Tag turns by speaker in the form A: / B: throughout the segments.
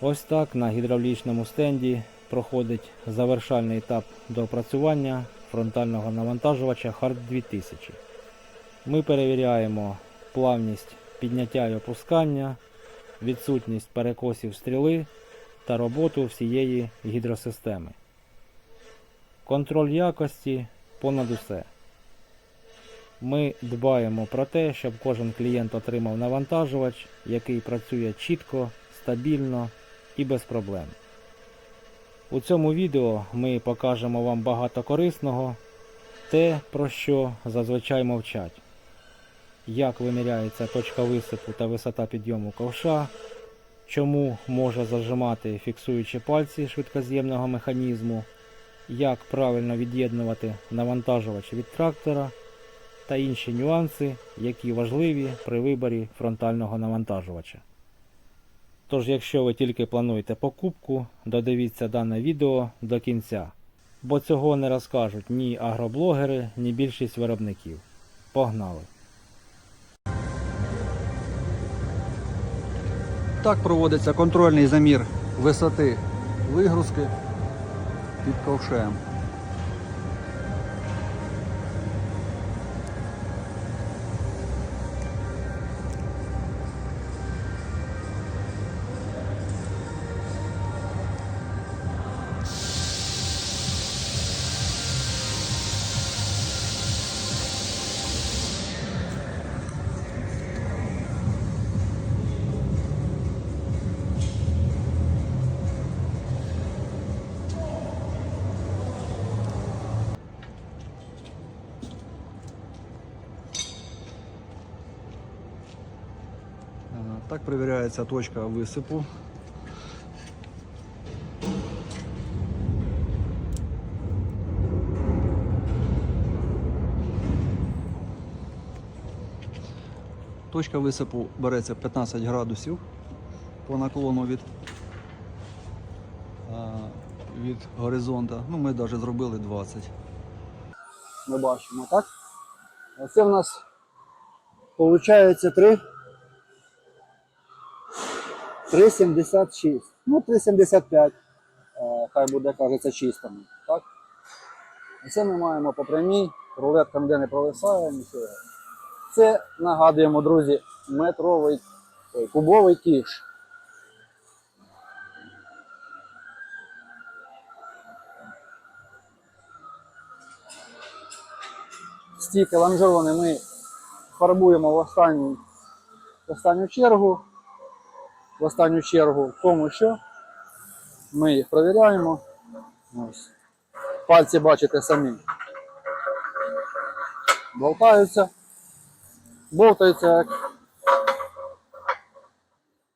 A: Ось так на гідравлічному стенді проходить завершальний етап доопрацювання фронтального навантажувача Hard 2000. Ми перевіряємо плавність підняття і опускання, відсутність перекосів стріли та роботу всієї гідросистеми. Контроль якості понад усе. Ми дбаємо про те, щоб кожен клієнт отримав навантажувач, який працює чітко, стабільно і без проблем. У цьому відео ми покажемо вам багато корисного, те, про що зазвичай мовчать. Як виміряється точка висипу та висота підйому ковша, чому може зажимати фіксуючі пальці швидкоз'ємного механізму, як правильно від'єднувати навантажувач від трактора та інші нюанси, які важливі при виборі фронтального навантажувача. Тож, якщо ви тільки плануєте покупку, додивіться дане відео до кінця, бо цього не розкажуть ні агроблогери, ні більшість виробників. Погнали!
B: Так проводиться контрольний замір висоти вигрузки під ковшем. Так перевіряється точка висипу. Точка висипу береться 15 градусів по наклону від, від горизонта. Ну, ми навіть зробили 20.
C: ми бачимо, так? Це в нас виходить 3. 3,76. Ну, 3,75. Е, Хай буде, кажеться, чистими. Так? І це ми маємо по прямій, рулетка ніде не провисає, нічого. Це нагадуємо, друзі, метровий ой, кубовий кіш. стійки лонжерони ми фарбуємо в останню, в останню чергу. В останню чергу в тому, що ми їх провіряємо. Пальці бачите самі. Болтаються. Болтаються як,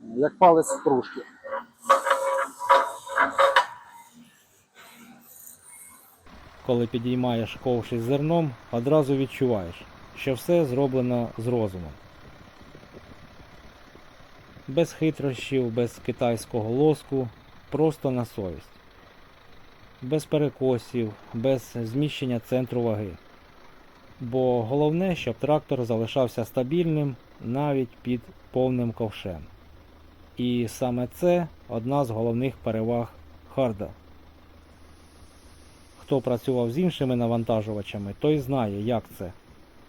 C: як палець в кружці.
A: Коли підіймаєш ковш із зерном, одразу відчуваєш, що все зроблено з розумом. Без хитрощів, без китайського лоску, просто на совість. Без перекосів, без зміщення центру ваги. Бо головне, щоб трактор залишався стабільним навіть під повним ковшем. І саме це одна з головних переваг харда. Хто працював з іншими навантажувачами, той знає, як це,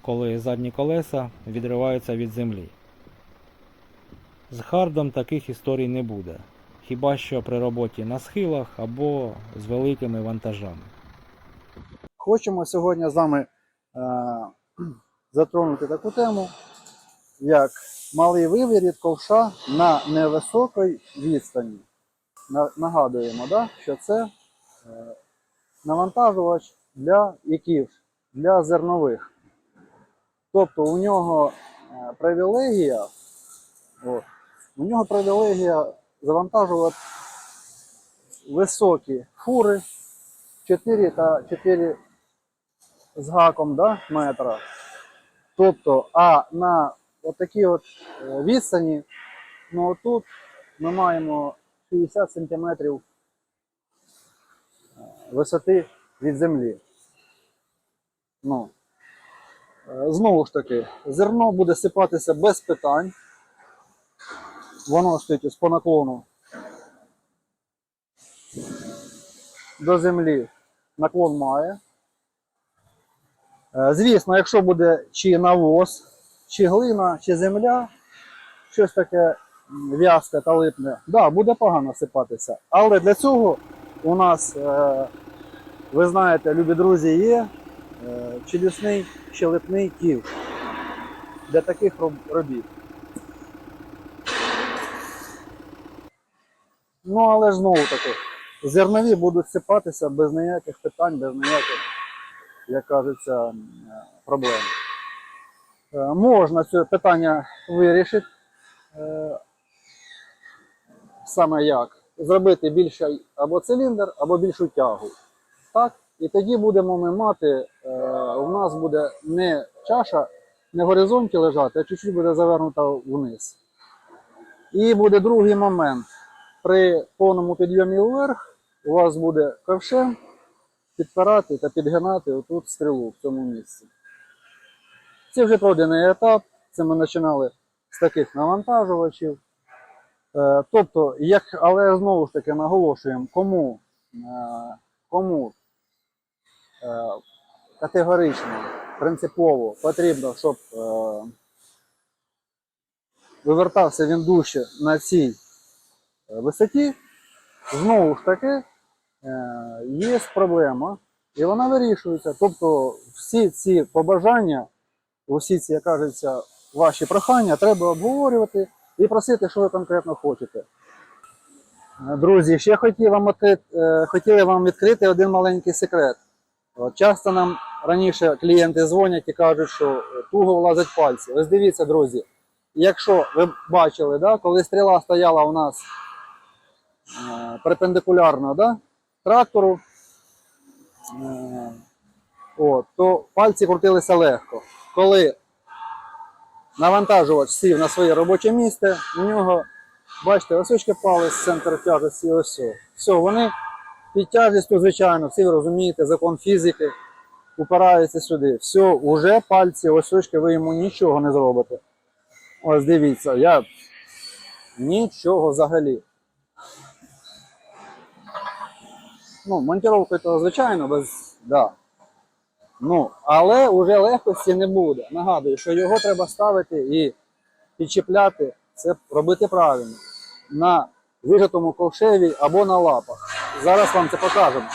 A: коли задні колеса відриваються від землі. З хардом таких історій не буде, хіба що при роботі на схилах або з великими вантажами.
C: Хочемо сьогодні з вами е, затронути таку тему, як малий виворіт ковша на невисокій відстані. На- Нагадуємо, да, що це е, навантажувач для яків, для зернових. Тобто у нього е, привілегія, о, у нього привілегія завантажувати високі фури 4 та 4 з гаком да, метра. Тобто, а на отакій от е, відстані, ну отут ми маємо 60 см висоти від землі. Ну, е, знову ж таки, зерно буде сипатися без питань. Воно стоїть по наклону до землі наклон має. Е, Звісно, якщо буде чи навоз, чи глина, чи земля, щось таке в'язке та липне, да, буде погано сипатися. Але для цього у нас, е, ви знаєте, любі друзі, є е, челюсний щелепний ків для таких робіт. Ну, але ж знову таки, зернові будуть сипатися без ніяких питань, без ніяких, як кажеться, проблем. Е, Можна це питання вирішити. е, Саме як? Зробити більший або циліндр, або більшу тягу. Так? І тоді будемо ми мати, е, у нас буде не чаша не в горизонті лежати, а чуть-чуть буде завернута вниз. І буде другий момент. При повному підйомі вверх у вас буде ковшем підпирати та підгинати отут стрілу в цьому місці. Це вже пройдений етап. Це ми починали з таких навантажувачів. Е, Тобто, як, але знову ж таки наголошуємо, кому, е, кому е, категорично, принципово потрібно, щоб вивертався він дужче на цій висоті, знову ж таки е, є проблема, і вона вирішується. Тобто всі ці побажання, усі ці, як кажеться, ваші прохання треба обговорювати і просити, що ви конкретно хочете. Е, Друзі, ще хотів вам е, хотіли вам відкрити один маленький секрет. От часто нам раніше клієнти дзвонять і кажуть, що туго влазять пальці. Ось дивіться, друзі, якщо ви бачили, да, коли стріла стояла у нас е, перпендикулярно да, трактору, е, от, то пальці крутилися легко. Коли навантажувач сів на своє робоче місце, у нього, бачите, осочки палець, центр тяжесті, ось все. Вони під тяжестю, звичайно, всі розумієте, закон фізики, упираються сюди. Все, уже пальці, осочки, ви йому нічого не зробите. Ось дивіться, я нічого взагалі. Ну, монтировкою то звичайно, без. Да. Ну, але вже легкості не буде. Нагадую, що його треба ставити і підчіпляти, це робити правильно. На вижатому ковшеві або на лапах. Зараз вам це покажемо.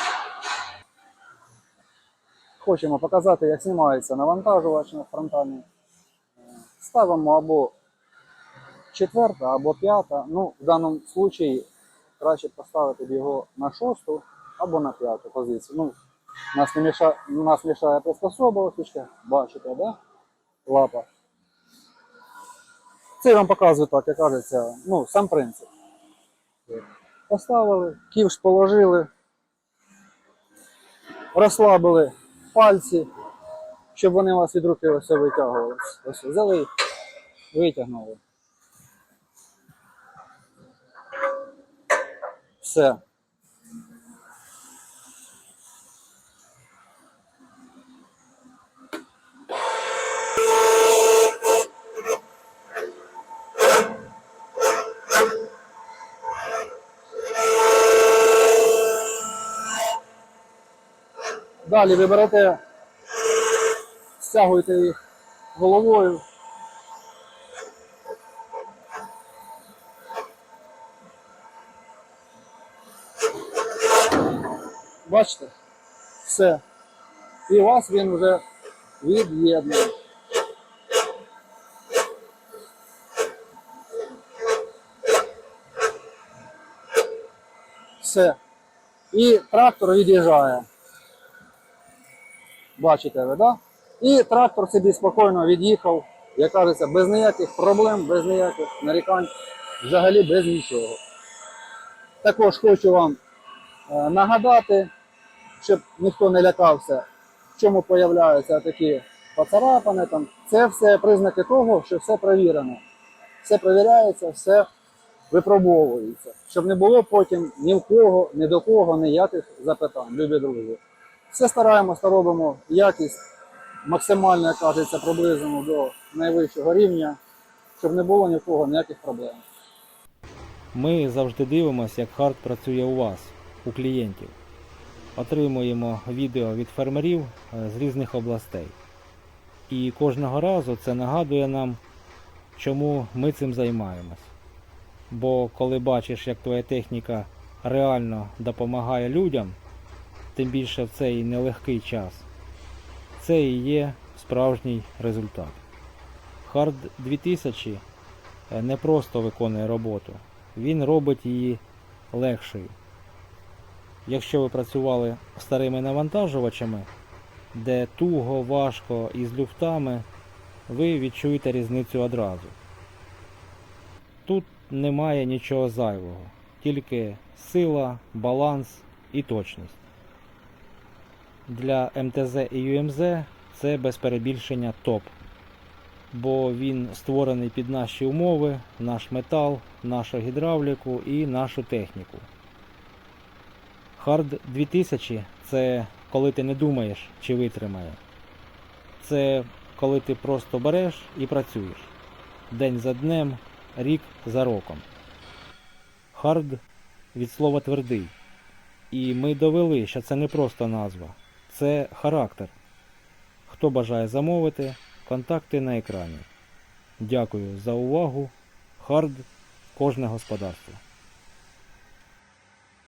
C: Хочемо показати, як знімається навантажувач на фронтальний. Ставимо або четверта, або п'ята. Ну, в даному випадку краще поставити його на шосту або на п'яту позицію. Ну, нас не мішає, нас мішає приспособа, осічка, бачите, да? лапа. Це я вам показую так, як кажеться, ну, сам принцип. Поставили, ківш положили, розслабили пальці, щоб вони у вас від руки ось витягувалися. Ось взяли, витягнули. Все. Далі ви берете, стягуєте їх головою. Бачите? Все. І у вас він вже від'єднаний. Все. І трактор від'їжджає. Бачите ви, да? І трактор собі спокійно від'їхав, як кажеться, без ніяких проблем, без ніяких нарікань, взагалі без нічого. Також хочу вам е, нагадати, щоб ніхто не лякався, в чому появляються такі поцарапини. Там. Це все признаки того, що все перевірено. Все перевіряється, все випробовується. Щоб не було потім ні в кого, ні до кого ніяких запитань, любі друзі. Все стараємося, робимо якість максимально, як кажеться, приблизно до найвищого рівня, щоб не було ні в кого ніяких проблем.
A: Ми завжди дивимося, як хард працює у вас. у клієнтів. Отримуємо відео від фермерів е, з різних областей. І кожного разу це нагадує нам, чому ми цим займаємось. Бо коли бачиш, як твоя техніка реально допомагає людям, тим більше в цей нелегкий час, це і є справжній результат. Hard 2000 е, не просто виконує роботу, він робить її легшою. Якщо ви працювали старими навантажувачами, де туго, важко і з люфтами, ви відчуєте різницю одразу. Тут немає нічого зайвого, тільки сила, баланс і точність. Для МТЗ і ЮМЗ це без перебільшення топ, бо він створений під наші умови, наш метал, нашу гідравліку і нашу техніку. Hard 2000 це коли ти не думаєш, чи витримає. Це коли ти просто береш і працюєш день за днем, рік за роком. Хард від слова твердий. І ми довели, що це не просто назва, це характер. Хто бажає замовити, контакти на екрані. Дякую за увагу. Хард кожне господарство.